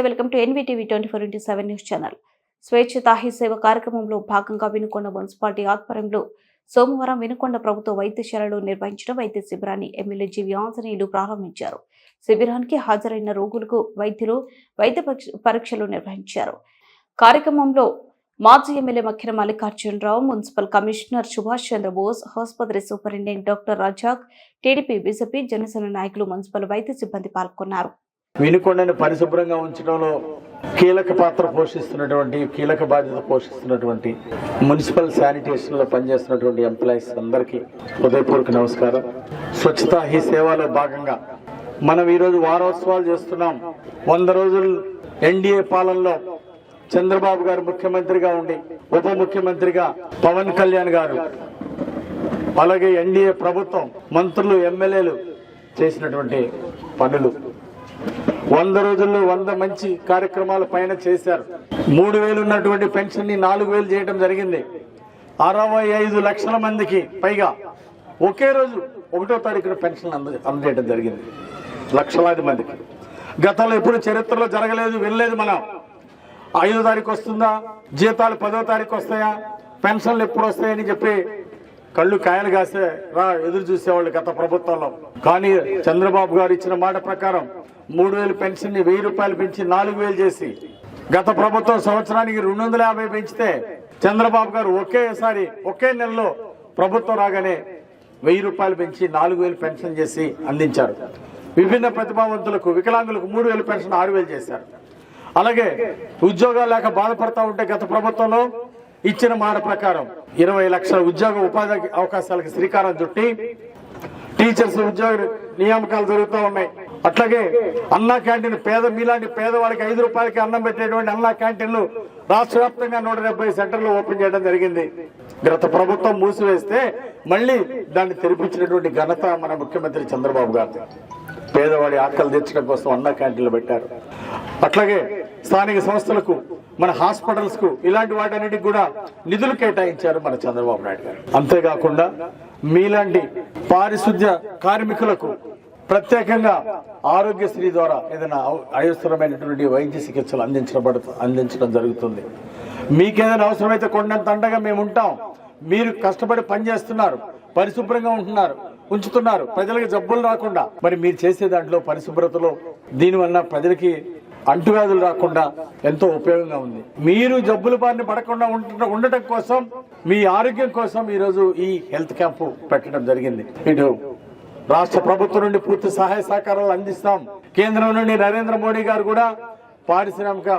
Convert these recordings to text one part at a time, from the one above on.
నమస్తే welcome to N V T V twenty four into seven news channel. స్వేచ్ఛ హీ సేవ కార్యక్రమంలో భాగంగా వినుకొండ మున్సిపాలిటీ ఆధ్వర్యంలో సోమవారం వినుకొండ ప్రభుత్వ వైద్యశాలలో నిర్వహించిన వైద్య శిబిరాన్ని ఎమ్మెల్యే జీవి ఆంజనేయులు ప్రారంభించారు. శిబిరానికి హాజరైన రోగులకు వైద్యులు వైద్య పరీక్షలు నిర్వహించారు. కార్యక్రమంలో మాజీ M L A Makkina Mallikarjunarao municipal commissioner Subhash Chandrabose ఆసుపత్రి superintendent doctor Razak T D P B J P Janasena నాయకులు మున్సిపల్ వైద్య సిబ్బంది పాల్గొన్నారు. వినుకొండని పరిశుభ్రంగా ఉంచడంలో కీలక పాత్ర పోషిస్తున్నటువంటి కీలక బాధ్యత పోషిస్తున్నటువంటి మున్సిపల్ శానిటేషన్లో పనిచేస్తున్నటువంటి ఎంప్లాయీస్ అందరికీ హృదయపూర్వక నమస్కారం. స్వచ్ఛతా హీ సేవలో భాగంగా మనం ఈరోజు వారోత్సవాలు చేస్తున్నాం. వంద రోజులు ఎన్డీఏ పాలనలో చంద్రబాబు గారు ముఖ్యమంత్రిగా ఉండి ఉప ముఖ్యమంత్రిగా పవన్ కళ్యాణ్ గారు అలాగే ఎన్డీఏ ప్రభుత్వం మంత్రులు ఎమ్మెల్యేలు చేసినటువంటి పనులు. వంద రోజుల్లో వంద మంచి కార్యక్రమాల పైన చేశారు. మూడు వేలు ఉన్నటువంటి పెన్షన్ని నాలుగు వేలు చేయడం జరిగింది. అరవై ఐదు లక్షల మందికి పైగా ఒకే రోజు ఒకటో తారీఖున పెన్షన్ అంద అందజేయడం జరిగింది. లక్షలాది మందికి. గతంలో ఎప్పుడు చరిత్రలో జరగలేదు వెళ్ళలేదు మనం. ఐదో తారీఖు వస్తుందా? జీతాలు పదో తారీఖు వస్తాయా? పెన్షన్లు ఎప్పుడు వస్తాయని చెప్పి కళ్ళు కాయలు కాసే రా ఎదురు చూసేవాళ్ళు గత ప్రభుత్వంలో. కానీ చంద్రబాబు గారు ఇచ్చిన మాట ప్రకారం మూడు వేలు పెన్షన్ని వెయ్యి రూపాయలు పెంచి నాలుగు వేలు చేసి గత ప్రభుత్వం సంవత్సరానికి రెండు వందల యాభై పెంచితే చంద్రబాబు గారు ఒకేసారి ఒకే నెలలో ప్రభుత్వం రాగానే వెయ్యి రూపాయలు పెంచి నాలుగు వేలు పెన్షన్ చేసి అందించారు. విభిన్న ప్రతిభావంతులకు వికలాంగులకు మూడు వేలు పెన్షన్ ఆరు వేలు చేశారు. అలాగే ఉద్యోగాలు లేక బాధపడతా ఉంటే గత ప్రభుత్వంలో ఇచ్చిన మాట ప్రకారం ఇరవై లక్షల ఉద్యోగ ఉపాధి అవకాశాలకు శ్రీకారం చుట్టి టీచర్స్ ఉద్యోగ నియామకాలు జరుగుతూ ఉన్నాయి. అట్లాగే అన్నా క్యాంటీన్ పేద మీలాంటి పేదవాడికి ఐదు రూపాయలకి అన్నం పెట్టేటువంటి అన్నా క్యాంటీన్లు రాష్ట్ర వ్యాప్తంగా నూట డెబ్బై సెంటర్లు ఓపెన్ చేయడం జరిగింది. గత ప్రభుత్వం మూసివేస్తే మళ్ళీ దాన్ని తెరిపించినటువంటి ఘనత మన ముఖ్యమంత్రి చంద్రబాబు గారు పేదవాడి ఆకలి తీర్చడం కోసం అన్నా క్యాంటీన్లు పెట్టారు. అట్లాగే స్థానిక సంస్థలకు మన హాస్పిటల్స్కు ఇలాంటి వాటన్నిటికి కూడా నిధులు కేటాయించారు మన చంద్రబాబు నాయుడు గారు. అంతేకాకుండా మీలాంటి పారిశుద్ధ్య కార్మికులకు ప్రత్యేకంగా ఆరోగ్యశ్రీ ద్వారా ఏదైనా అవ- వైద్య చికిత్సలు అందించబడు అందించడం జరుగుతుంది. మీకేదైనా అవసరమైతే కొండంత అండగా మేము ఉంటాం. మీరు కష్టపడి పనిచేస్తున్నారు పరిశుభ్రంగా ఉంటున్నారు ఉంచుతున్నారు ప్రజలకు జబ్బులు రాకుండా. మరి మీరు చేసే దాంట్లో పరిశుభ్రతలో దీనివల్ల ప్రజలకి అంటువ్యాధులు రాకుండా ఎంతో ఉపయోగంగా ఉంది. మీరు జబ్బుల బారిన పడకుండా ఉండటం కోసం మీ ఆరోగ్యం కోసం ఈరోజు ఈ హెల్త్ క్యాంపు పెట్టడం జరిగింది. ఇటు రాష్ట్ర ప్రభుత్వం నుండి పూర్తి సహాయ సహకారాలు అందిస్తాం. కేంద్రం నుండి నరేంద్ర మోడీ గారు కూడా పారిశ్రామిక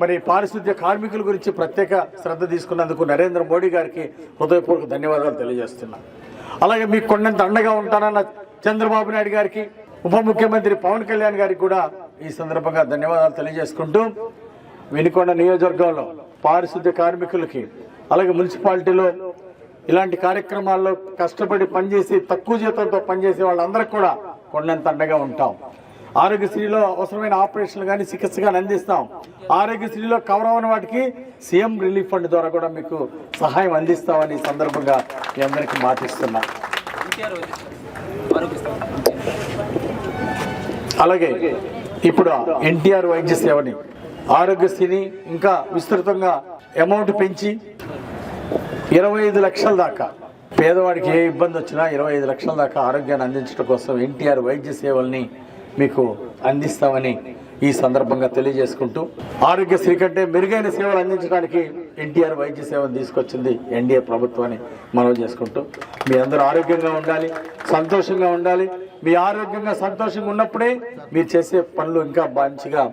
మరి పారిశుద్ధ్య కార్మికుల గురించి ప్రత్యేక శ్రద్ధ తీసుకున్నందుకు నరేంద్ర మోడీ గారికి హృదయపూర్వక ధన్యవాదాలు తెలియజేస్తున్నాను అలాగే మీకు కొండంత అండగా ఉంటానన్న చంద్రబాబు నాయుడు గారికి ఉప ముఖ్యమంత్రి పవన్ కళ్యాణ్ గారికి కూడా ఈ సందర్భంగా ధన్యవాదాలు తెలియజేసుకుంటూ వినుకొండ నియోజకవర్గంలో పారిశుద్ధ్య కార్మికులకి అలాగే మున్సిపాలిటీలో ఇలాంటి కార్యక్రమాల్లో కష్టపడి పనిచేసి తక్కువ జీతంతో పనిచేసే వాళ్ళందరికీ కూడా కొండంత అండగా ఉంటాం. ఆరోగ్యశ్రీలో అవసరమైన ఆపరేషన్లు కానీ చికిత్స కానీ అందిస్తాం. ఆరోగ్యశ్రీలో కవర్ అవ్వని వాటికి సీఎం రిలీఫ్ ఫండ్ ద్వారా కూడా మీకు సహాయం అందిస్తామని సందర్భంగా మీ అందరికీ మాటిస్తున్నా. అలాగే ఇప్పుడు ఎన్టీఆర్ వైద్య సేవని ఆరోగ్యశ్రీని ఇంకా విస్తృతంగా అమౌంట్ పెంచి ఇరవై ఐదు లక్షల దాకా పేదవాడికి ఏ ఇబ్బంది వచ్చినా ఇరవై ఐదు లక్షల దాకా ఆరోగ్యాన్ని అందించడం కోసం ఎన్టీఆర్ వైద్య సేవల్ని మీకు అందిస్తామని ఈ సందర్భంగా తెలియజేసుకుంటూ ఆరోగ్యశ్రీ కంటే మెరుగైన సేవలు అందించడానికి ఎన్టీఆర్ వైద్య సేవను తీసుకొచ్చింది ఎన్డీఏ ప్రభుత్వాన్ని మనం చేసుకుంటూ మీ అందరూ ఆరోగ్యంగా ఉండాలి సంతోషంగా ఉండాలి మీ ఆరోగ్యంగా సంతోషంగా ఉన్నప్పుడే మీరు చేసే పనులు ఇంకా మంచిగా